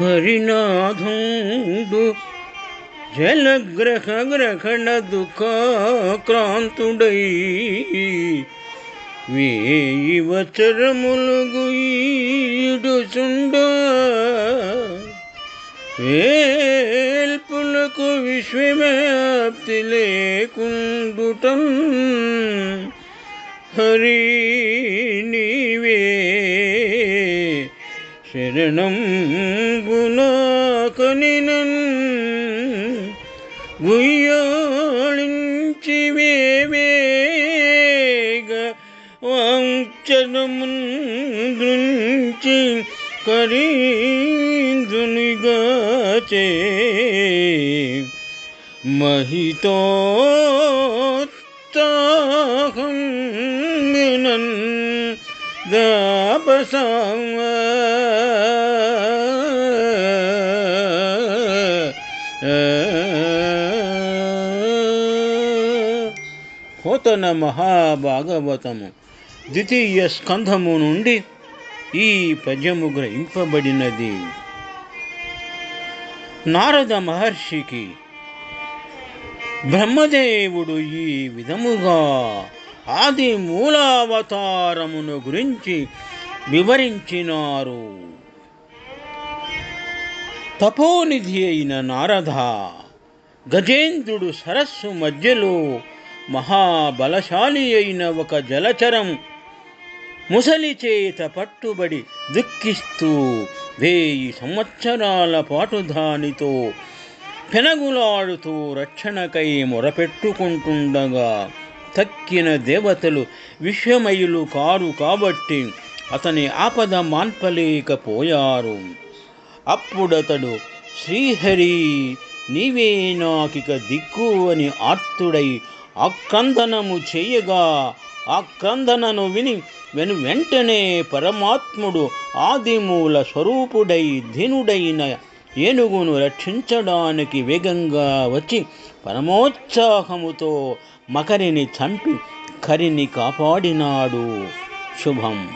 కరినాథుండు జలగ్రహ గ్రహణ దుఃఖాక్రాంతుడై. వేయి వచరములుగు ఈడుచుండ వేల్పులకు విశ్వవ్యాప్తి లేకుండుటం. హరి నీవే ശരണം ഗുണാകനിനൻ ഗുയ്യാളിഞ്ചി വേവേഗ വാഞ്ചനമുഞ്ചി കരീന്ദ്രുനിഗാചേ महितोत्ताहं मिनन् వినన్ పోతన మహాభాగవతము. ద్వితీయ స్కంధము నుండి ఈ పద్యము గ్రహింపబడినది. నారద మహర్షికి బ్రహ్మదేవుడు ఈ విధముగా ఆది మూలావతారమును గురించి వివరించినారు. తపోనిధి అయిన నారద గజేంద్రుడు సరస్సు మధ్యలో మహాబలశాలి అయిన ఒక జలచరం ముసలి చేత పట్టుబడి దుఃఖిస్తూ వేయి సంవత్సరాల పాటు దానితో పెనగులాడుతూ రక్షణకై మొరపెట్టుకుంటుండగా తక్కిన దేవతలు విశ్వమయులు కారు కాబట్టి అతని ఆపద మాన్పలేకపోయారు. అప్పుడతడు శ్రీహరి నీవే నాకిక దిక్కు అని ఆర్తుడై ఆక్రందనము చేయగా ఆక్రందనను విని వెను వెంటనే పరమాత్ముడు ఆదిమూల స్వరూపుడై ధీనుడైన ఏనుగును రక్షించడానికి వేగంగా వచ్చి పరమోత్సాహముతో మకరిని చంపి కరిని కాపాడినాడు. శుభం.